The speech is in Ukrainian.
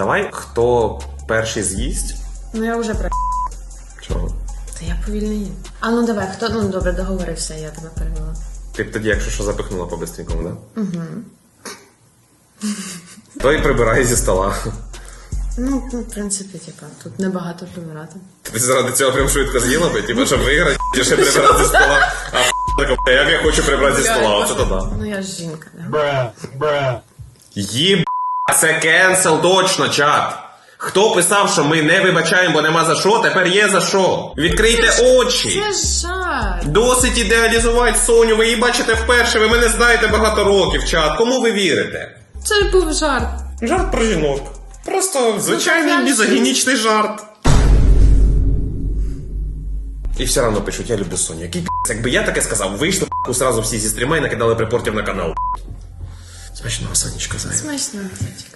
Давай, хто перший з'їсть? Ну я вже про. Чого? Та я повільно їм. А ну давай, хто? Ну добре, договорився, я тебе перевела. Ти б тоді, якщо що, запихнула по бистренькому, да? Угу. Той прибирає зі стола. Ну, ну, в принципі, типа, тут небагато прибирати. Ти заради цього прям швидко з'їла би, типу, щоб виграти, і ще прибирати зі стола. А така, як я хочу прибрати зі стола, оце то да. Ну я ж жінка, да? Bruh, bruh. Їб, це кенсел точно, чат. Хто писав, що ми не вибачаємо, бо нема за що, тепер є за що. Відкрийте очі. Це ж жарт. Досить ідеалізувати Соню, ви її бачите вперше, ви мене знаєте багато років, чат. Кому ви вірите? Це був жарт. Жарт про жінок. Просто звичайний я мізогінічний жарт. І все одно пишуть, я люблю Соню. Який якби я таке сказав, вийшли п***ку сразу всі зі стріма і накидали припортів на канал. Смачного, Сонечка, зайва. Смачно, котик.